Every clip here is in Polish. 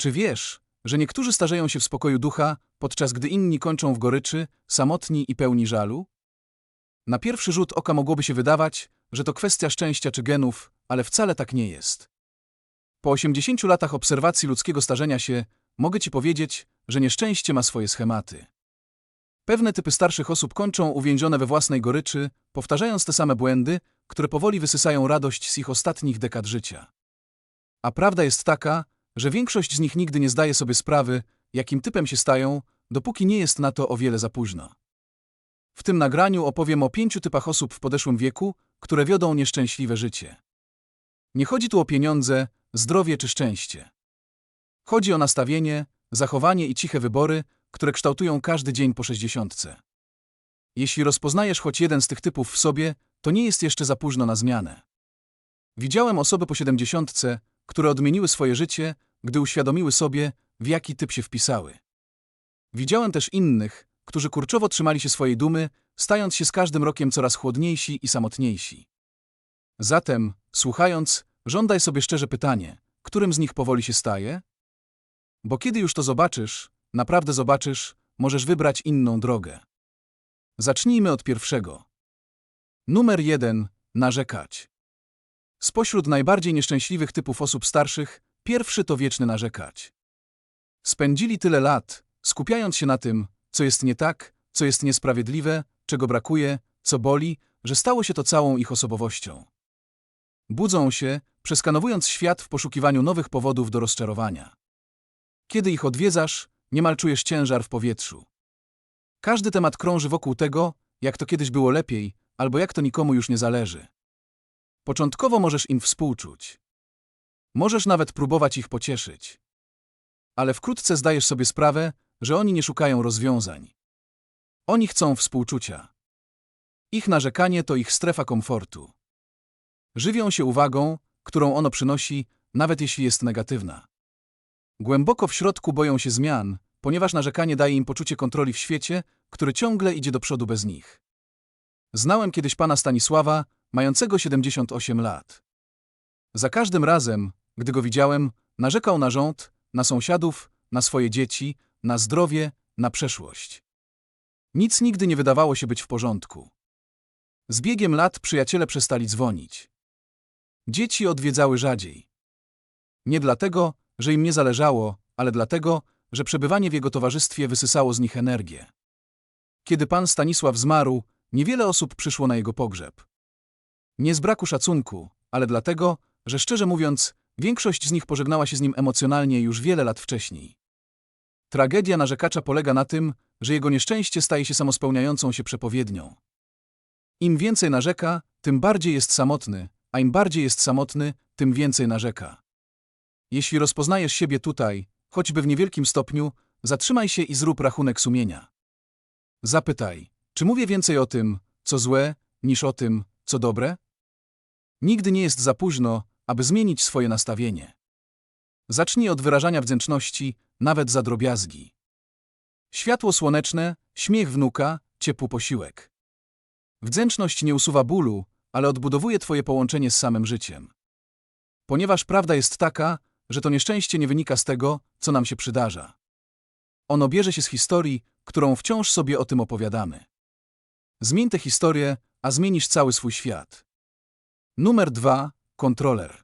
Czy wiesz, że niektórzy starzeją się w spokoju ducha, podczas gdy inni kończą w goryczy, samotni i pełni żalu? Na pierwszy rzut oka mogłoby się wydawać, że to kwestia szczęścia czy genów, ale wcale tak nie jest. Po 80 latach obserwacji ludzkiego starzenia się, mogę ci powiedzieć, że nieszczęście ma swoje schematy. Pewne typy starszych osób kończą uwięzione we własnej goryczy, powtarzając te same błędy, które powoli wysysają radość z ich ostatnich dekad życia. A prawda jest taka, że większość z nich nigdy nie zdaje sobie sprawy, jakim typem się stają, dopóki nie jest na to o wiele za późno. W tym nagraniu opowiem o pięciu typach osób w podeszłym wieku, które wiodą nieszczęśliwe życie. Nie chodzi tu o pieniądze, zdrowie czy szczęście. Chodzi o nastawienie, zachowanie i ciche wybory, które kształtują każdy dzień po sześćdziesiątce. Jeśli rozpoznajesz choć jeden z tych typów w sobie, to nie jest jeszcze za późno na zmianę. Widziałem osoby po siedemdziesiątce, które odmieniły swoje życie, gdy uświadomiły sobie, w jaki typ się wpisały. Widziałem też innych, którzy kurczowo trzymali się swojej dumy, stając się z każdym rokiem coraz chłodniejsi i samotniejsi. Zatem, słuchając, żądaj sobie szczerze pytanie, którym z nich powoli się staje? Bo kiedy już to zobaczysz, naprawdę zobaczysz, możesz wybrać inną drogę. Zacznijmy od pierwszego. Numer jeden. Narzekać. Spośród najbardziej nieszczęśliwych typów osób starszych, pierwszy to wieczny narzekać. Spędzili tyle lat, skupiając się na tym, co jest nie tak, co jest niesprawiedliwe, czego brakuje, co boli, że stało się to całą ich osobowością. Budzą się, przeskanowując świat w poszukiwaniu nowych powodów do rozczarowania. Kiedy ich odwiedzasz, niemal czujesz ciężar w powietrzu. Każdy temat krąży wokół tego, jak to kiedyś było lepiej, albo jak to nikomu już nie zależy. Początkowo możesz im współczuć. Możesz nawet próbować ich pocieszyć. Ale wkrótce zdajesz sobie sprawę, że oni nie szukają rozwiązań. Oni chcą współczucia. Ich narzekanie to ich strefa komfortu. Żywią się uwagą, którą ono przynosi, nawet jeśli jest negatywna. Głęboko w środku boją się zmian, ponieważ narzekanie daje im poczucie kontroli w świecie, który ciągle idzie do przodu bez nich. Znałem kiedyś pana Stanisława, mającego 78 lat. Za każdym razem, gdy go widziałem, narzekał na rząd, na sąsiadów, na swoje dzieci, na zdrowie, na przeszłość. Nic nigdy nie wydawało się być w porządku. Z biegiem lat przyjaciele przestali dzwonić. Dzieci odwiedzały rzadziej. Nie dlatego, że im nie zależało, ale dlatego, że przebywanie w jego towarzystwie wysysało z nich energię. Kiedy pan Stanisław zmarł, niewiele osób przyszło na jego pogrzeb. Nie z braku szacunku, ale dlatego, że szczerze mówiąc, większość z nich pożegnała się z nim emocjonalnie już wiele lat wcześniej. Tragedia narzekacza polega na tym, że jego nieszczęście staje się samospełniającą się przepowiednią. Im więcej narzeka, tym bardziej jest samotny, a im bardziej jest samotny, tym więcej narzeka. Jeśli rozpoznajesz siebie tutaj, choćby w niewielkim stopniu, zatrzymaj się i zrób rachunek sumienia. Zapytaj, czy mówię więcej o tym, co złe, niż o tym, co dobre? Nigdy nie jest za późno, aby zmienić swoje nastawienie. Zacznij od wyrażania wdzięczności, nawet za drobiazgi. Światło słoneczne, śmiech wnuka, ciepły posiłek. Wdzięczność nie usuwa bólu, ale odbudowuje Twoje połączenie z samym życiem. Ponieważ prawda jest taka, że to nieszczęście nie wynika z tego, co nam się przydarza. Ono bierze się z historii, którą wciąż sobie o tym opowiadamy. Zmień tę historię, a zmienisz cały swój świat. Numer dwa. Kontroler.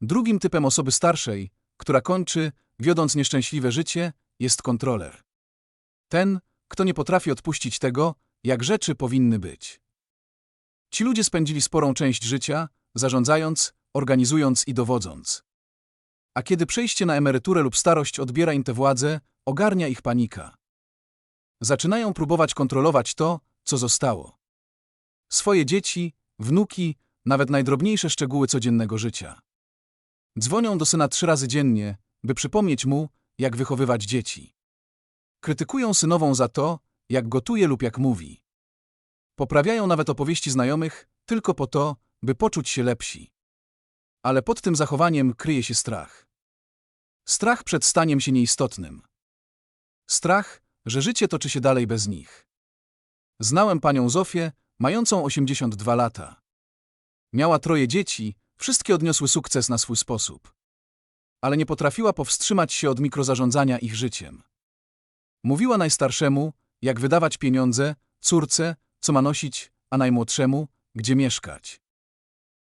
Drugim typem osoby starszej, która kończy, wiodąc nieszczęśliwe życie, jest kontroler. Ten, kto nie potrafi odpuścić tego, jak rzeczy powinny być. Ci ludzie spędzili sporą część życia, zarządzając, organizując i dowodząc. A kiedy przejście na emeryturę lub starość odbiera im tę władzę, ogarnia ich panika. Zaczynają próbować kontrolować to, co zostało. Swoje dzieci, wnuki, nawet najdrobniejsze szczegóły codziennego życia. Dzwonią do syna trzy razy dziennie, by przypomnieć mu, jak wychowywać dzieci. Krytykują synową za to, jak gotuje lub jak mówi. Poprawiają nawet opowieści znajomych tylko po to, by poczuć się lepsi. Ale pod tym zachowaniem kryje się strach. Strach przed staniem się nieistotnym. Strach, że życie toczy się dalej bez nich. Znałem panią Zofię, mającą 82 lata. Miała troje dzieci, wszystkie odniosły sukces na swój sposób. ale nie potrafiła powstrzymać się od mikrozarządzania ich życiem. Mówiła najstarszemu, jak wydawać pieniądze, córce, co ma nosić, a najmłodszemu, gdzie mieszkać.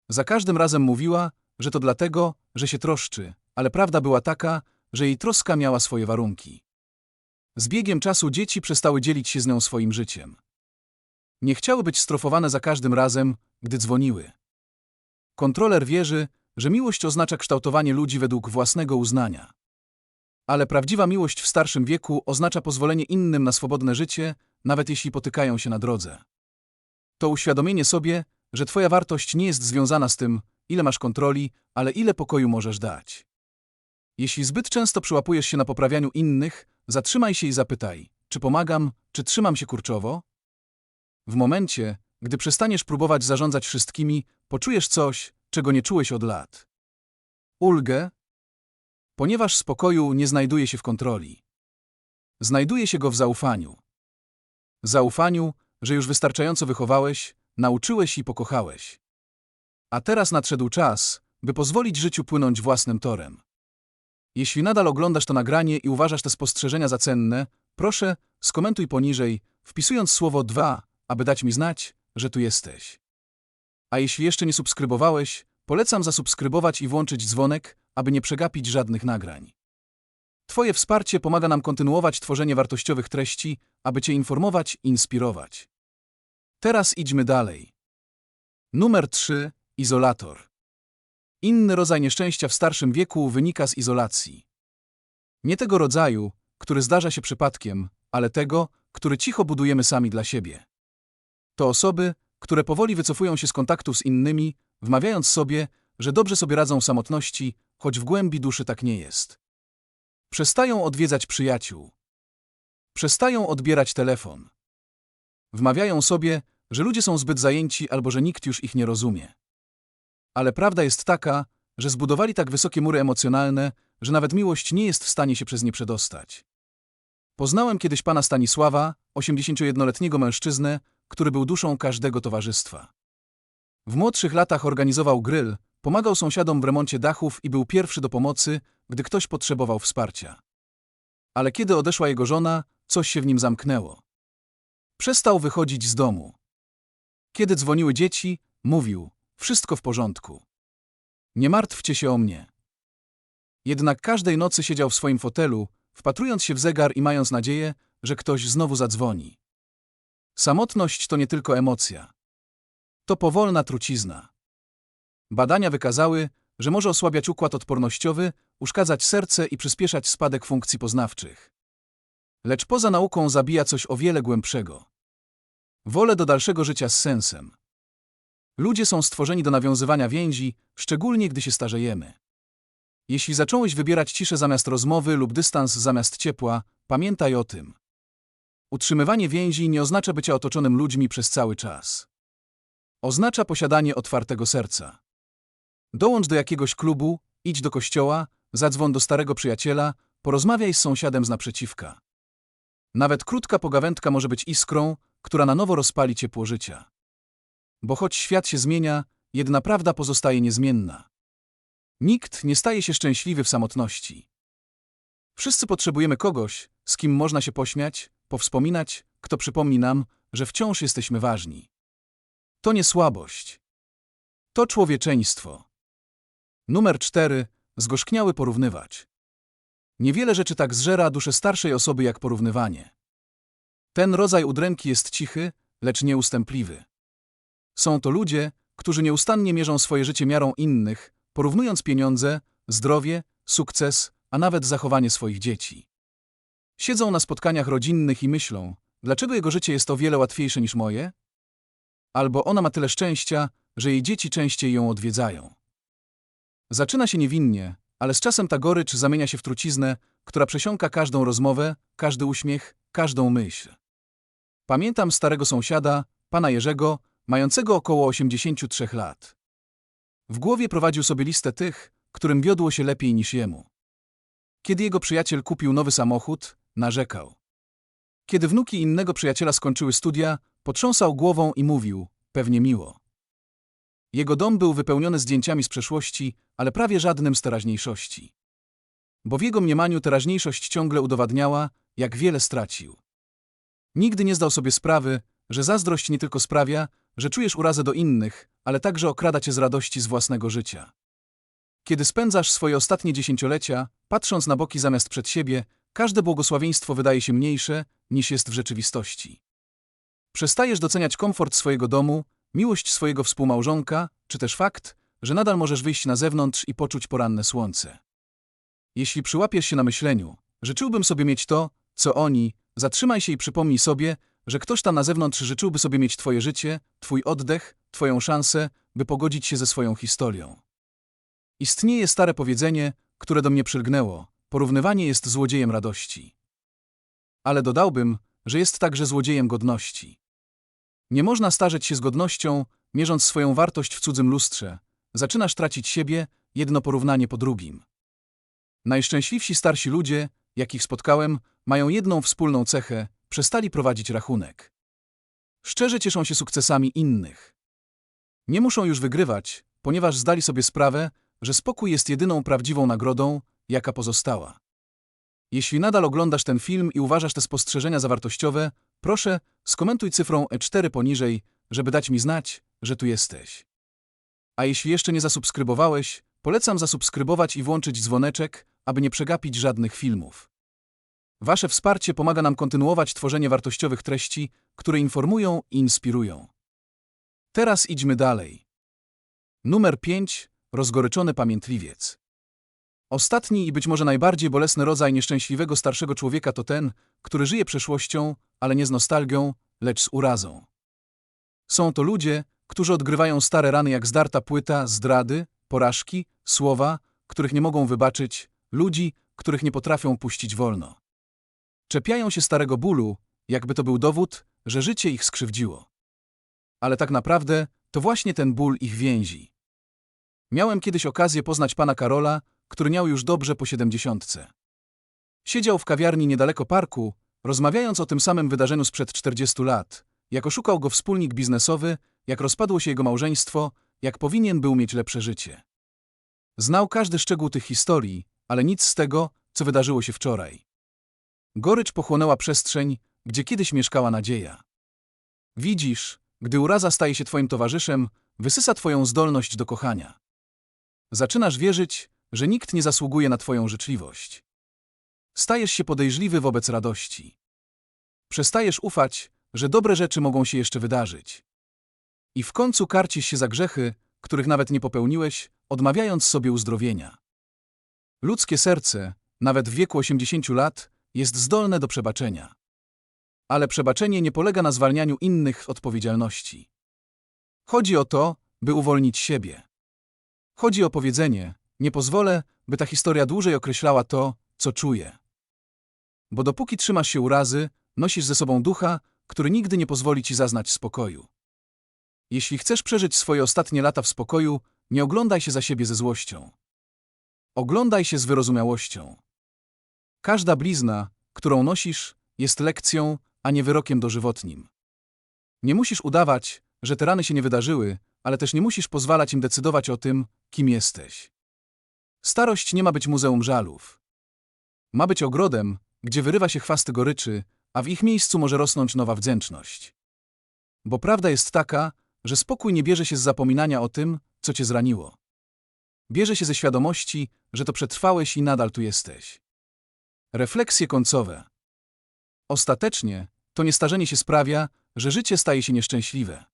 Za każdym razem mówiła, że to dlatego, że się troszczy, ale prawda była taka, że jej troska miała swoje warunki. Z biegiem czasu dzieci przestały dzielić się z nią swoim życiem. Nie chciały być strofowane za każdym razem, gdy dzwoniły. Kontroler wierzy, że miłość oznacza kształtowanie ludzi według własnego uznania. Ale prawdziwa miłość w starszym wieku oznacza pozwolenie innym na swobodne życie, nawet jeśli potykają się na drodze. To uświadomienie sobie, że Twoja wartość nie jest związana z tym, ile masz kontroli, ale ile pokoju możesz dać. Jeśli zbyt często przyłapujesz się na poprawianiu innych, zatrzymaj się i zapytaj, czy pomagam, czy trzymam się kurczowo? W momencie, gdy przestaniesz próbować zarządzać wszystkimi, poczujesz coś, czego nie czułeś od lat. Ulgę, ponieważ spokoju nie znajduje się w kontroli. Znajduje się go w zaufaniu. Zaufaniu, że już wystarczająco wychowałeś, nauczyłeś i pokochałeś. A teraz nadszedł czas, by pozwolić życiu płynąć własnym torem. Jeśli nadal oglądasz to nagranie i uważasz te spostrzeżenia za cenne, proszę, skomentuj poniżej, wpisując słowo 2, aby dać mi znać, że tu jesteś. A jeśli jeszcze nie subskrybowałeś, polecam zasubskrybować i włączyć dzwonek, aby nie przegapić żadnych nagrań. Twoje wsparcie pomaga nam kontynuować tworzenie wartościowych treści, aby Cię informować i inspirować. Teraz idźmy dalej. Numer 3. Izolator. Inny rodzaj nieszczęścia w starszym wieku wynika z izolacji. Nie tego rodzaju, który zdarza się przypadkiem, ale tego, który cicho budujemy sami dla siebie. To osoby, które powoli wycofują się z kontaktu z innymi, wmawiając sobie, że dobrze sobie radzą w samotności, choć w głębi duszy tak nie jest. Przestają odwiedzać przyjaciół. Przestają odbierać telefon. Wmawiają sobie, że ludzie są zbyt zajęci albo że nikt już ich nie rozumie. Ale prawda jest taka, że zbudowali tak wysokie mury emocjonalne, że nawet miłość nie jest w stanie się przez nie przedostać. Poznałem kiedyś pana Stanisława, 81-letniego mężczyznę, który był duszą każdego towarzystwa. W młodszych latach organizował gryl, pomagał sąsiadom w remoncie dachów i był pierwszy do pomocy, gdy ktoś potrzebował wsparcia. Ale kiedy odeszła jego żona, coś się w nim zamknęło. Przestał wychodzić z domu. Kiedy dzwoniły dzieci, mówił: Wszystko w porządku. Nie martwcie się o mnie. Jednak każdej nocy siedział w swoim fotelu, wpatrując się w zegar i mając nadzieję, że ktoś znowu zadzwoni. Samotność to nie tylko emocja. To powolna trucizna. Badania wykazały, że może osłabiać układ odpornościowy, uszkadzać serce i przyspieszać spadek funkcji poznawczych. Lecz poza nauką zabija coś o wiele głębszego. Wolę do dalszego życia z sensem. Ludzie są stworzeni do nawiązywania więzi, szczególnie gdy się starzejemy. Jeśli zacząłeś wybierać ciszę zamiast rozmowy lub dystans zamiast ciepła, pamiętaj o tym. Utrzymywanie więzi nie oznacza bycia otoczonym ludźmi przez cały czas. Oznacza posiadanie otwartego serca. Dołącz do jakiegoś klubu, idź do kościoła, zadzwoń do starego przyjaciela, porozmawiaj z sąsiadem z naprzeciwka. Nawet krótka pogawędka może być iskrą, która na nowo rozpali ciepło życia. Bo choć świat się zmienia, jedna prawda pozostaje niezmienna. Nikt nie staje się szczęśliwy w samotności. Wszyscy potrzebujemy kogoś, z kim można się pośmiać, powspominać, kto przypomni nam, że wciąż jesteśmy ważni. To nie słabość. To człowieczeństwo. Numer cztery. Zgorzkniały porównywać. Niewiele rzeczy tak zżera duszę starszej osoby jak porównywanie. Ten rodzaj udręki jest cichy, lecz nieustępliwy. Są to ludzie, którzy nieustannie mierzą swoje życie miarą innych, porównując pieniądze, zdrowie, sukces, a nawet zachowanie swoich dzieci. Siedzą na spotkaniach rodzinnych i myślą, dlaczego jego życie jest o wiele łatwiejsze niż moje? Albo ona ma tyle szczęścia, że jej dzieci częściej ją odwiedzają. Zaczyna się niewinnie, ale z czasem ta gorycz zamienia się w truciznę, która przesiąka każdą rozmowę, każdy uśmiech, każdą myśl. Pamiętam starego sąsiada, pana Jerzego, mającego około 83 lat. W głowie prowadził sobie listę tych, którym wiodło się lepiej niż jemu. Kiedy jego przyjaciel kupił nowy samochód, narzekał. Kiedy wnuki innego przyjaciela skończyły studia, potrząsał głową i mówił, pewnie miło. Jego dom był wypełniony zdjęciami z przeszłości, ale prawie żadnym z teraźniejszości. bo w jego mniemaniu teraźniejszość ciągle udowadniała, jak wiele stracił. Nigdy nie zdał sobie sprawy, że zazdrość nie tylko sprawia, że czujesz urazę do innych, ale także okrada cię z radości z własnego życia. Kiedy spędzasz swoje ostatnie dziesięciolecia, patrząc na boki zamiast przed siebie, każde błogosławieństwo wydaje się mniejsze, niż jest w rzeczywistości. Przestajesz doceniać komfort swojego domu, miłość swojego współmałżonka, czy też fakt, że nadal możesz wyjść na zewnątrz i poczuć poranne słońce. Jeśli przyłapiesz się na myśleniu, życzyłbym sobie mieć to, co oni, zatrzymaj się i przypomnij sobie, że ktoś tam na zewnątrz życzyłby sobie mieć twoje życie, twój oddech, twoją szansę, by pogodzić się ze swoją historią. Istnieje stare powiedzenie, które do mnie przylgnęło, porównywanie jest złodziejem radości. Ale dodałbym, że jest także złodziejem godności. Nie można starzeć się z godnością, mierząc swoją wartość w cudzym lustrze. Zaczynasz tracić siebie, jedno porównanie po drugim. Najszczęśliwsi starsi ludzie, jakich spotkałem, mają jedną wspólną cechę przestali prowadzić rachunek. Szczerze cieszą się sukcesami innych. Nie muszą już wygrywać, ponieważ zdali sobie sprawę, że spokój jest jedyną prawdziwą nagrodą, jaka pozostała. Jeśli nadal oglądasz ten film i uważasz te spostrzeżenia za wartościowe, proszę, skomentuj cyfrą E4 poniżej, żeby dać mi znać, że tu jesteś. A jeśli jeszcze nie zasubskrybowałeś, polecam zasubskrybować i włączyć dzwoneczek, aby nie przegapić żadnych filmów. Wasze wsparcie pomaga nam kontynuować tworzenie wartościowych treści, które informują i inspirują. Teraz idźmy dalej. Numer 5. Rozgoryczony pamiętliwiec. Ostatni i być może najbardziej bolesny rodzaj nieszczęśliwego starszego człowieka to ten, który żyje przeszłością, ale nie z nostalgią, lecz z urazą. Są to ludzie, którzy odgrywają stare rany jak zdarta płyta, zdrady, porażki, słowa, których nie mogą wybaczyć, ludzi, których nie potrafią puścić wolno. Czepiają się starego bólu, jakby to był dowód, że życie ich skrzywdziło. Ale tak naprawdę to właśnie ten ból ich więzi. Miałem kiedyś okazję poznać pana Karola, który miał już dobrze po siedemdziesiątce. Siedział w kawiarni niedaleko parku, rozmawiając o tym samym wydarzeniu sprzed 40 lat, jak oszukał go wspólnik biznesowy, jak rozpadło się jego małżeństwo, jak powinien był mieć lepsze życie. Znał każdy szczegół tych historii, ale nic z tego, co wydarzyło się wczoraj. Gorycz pochłonęła przestrzeń, gdzie kiedyś mieszkała nadzieja. Widzisz, gdy uraza staje się twoim towarzyszem, wysysa twoją zdolność do kochania. Zaczynasz wierzyć, że nikt nie zasługuje na twoją życzliwość. Stajesz się podejrzliwy wobec radości. Przestajesz ufać, że dobre rzeczy mogą się jeszcze wydarzyć. I w końcu karcisz się za grzechy, których nawet nie popełniłeś, odmawiając sobie uzdrowienia. Ludzkie serce, nawet w wieku 80 lat, jest zdolne do przebaczenia. Ale przebaczenie nie polega na zwalnianiu innych odpowiedzialności. Chodzi o to, by uwolnić siebie. Chodzi o powiedzenie, nie pozwolę, by ta historia dłużej określała to, co czuję. Bo dopóki trzymasz się urazy, nosisz ze sobą ducha, który nigdy nie pozwoli ci zaznać spokoju. Jeśli chcesz przeżyć swoje ostatnie lata w spokoju, nie oglądaj się za siebie ze złością. Oglądaj się z wyrozumiałością. Każda blizna, którą nosisz, jest lekcją, a nie wyrokiem dożywotnim. Nie musisz udawać, że te rany się nie wydarzyły, ale też nie musisz pozwalać im decydować o tym, kim jesteś. Starość nie ma być muzeum żalów. Ma być ogrodem, gdzie wyrywa się chwasty goryczy, a w ich miejscu może rosnąć nowa wdzięczność. Bo prawda jest taka, że spokój nie bierze się z zapominania o tym, co cię zraniło. Bierze się ze świadomości, że to przetrwałeś i nadal tu jesteś. Refleksje końcowe. Ostatecznie, to niestarzenie się sprawia, że życie staje się nieszczęśliwe.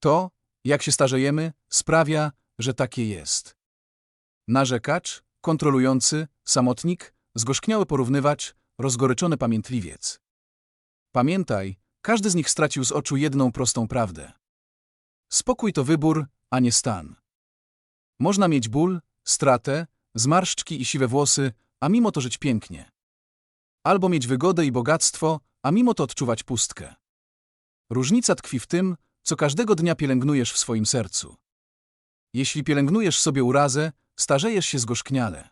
To, jak się starzejemy, sprawia, że takie jest. Narzekacz, kontrolujący, samotnik, zgorzkniały porównywacz, rozgoryczony pamiętliwiec. Pamiętaj, każdy z nich stracił z oczu jedną prostą prawdę. Spokój to wybór, a nie stan. Można mieć ból, stratę, zmarszczki i siwe włosy, a mimo to żyć pięknie. Albo mieć wygodę i bogactwo, a mimo to odczuwać pustkę. Różnica tkwi w tym, co każdego dnia pielęgnujesz w swoim sercu. Jeśli pielęgnujesz sobie urazę, starzejesz się zgorzkniale.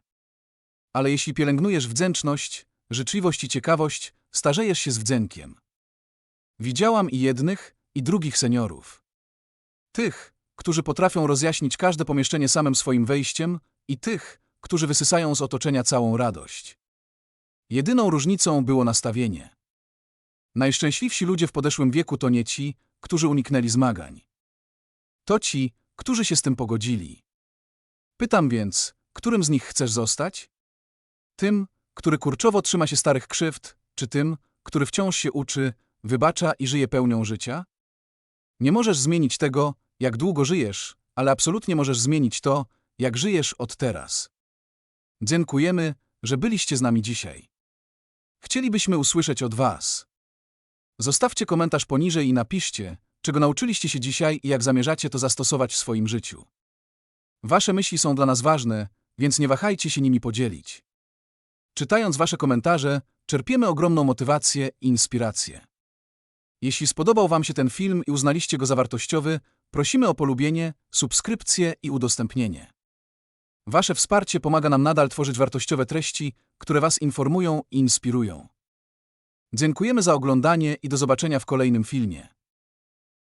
Ale jeśli pielęgnujesz wdzięczność, życzliwość i ciekawość, starzejesz się z wdzękiem. Widziałam i jednych, i drugich seniorów. Tych, którzy potrafią rozjaśnić każde pomieszczenie samym swoim wejściem, i tych, którzy wysysają z otoczenia całą radość. Jedyną różnicą było nastawienie. Najszczęśliwsi ludzie w podeszłym wieku to nie ci, którzy uniknęli zmagań. To ci, którzy się z tym pogodzili. Pytam więc, którym z nich chcesz zostać? Tym, który kurczowo trzyma się starych krzywd, czy tym, który wciąż się uczy, wybacza i żyje pełnią życia? Nie możesz zmienić tego, jak długo żyjesz, ale absolutnie możesz zmienić to, jak żyjesz od teraz. Dziękujemy, że byliście z nami dzisiaj. Chcielibyśmy usłyszeć od Was. Zostawcie komentarz poniżej i napiszcie, czego nauczyliście się dzisiaj i jak zamierzacie to zastosować w swoim życiu. Wasze myśli są dla nas ważne, więc nie wahajcie się nimi podzielić. Czytając Wasze komentarze, czerpiemy ogromną motywację i inspirację. Jeśli spodobał Wam się ten film i uznaliście go za wartościowy, prosimy o polubienie, subskrypcję i udostępnienie. Wasze wsparcie pomaga nam nadal tworzyć wartościowe treści, które Was informują i inspirują. Dziękujemy za oglądanie i do zobaczenia w kolejnym filmie.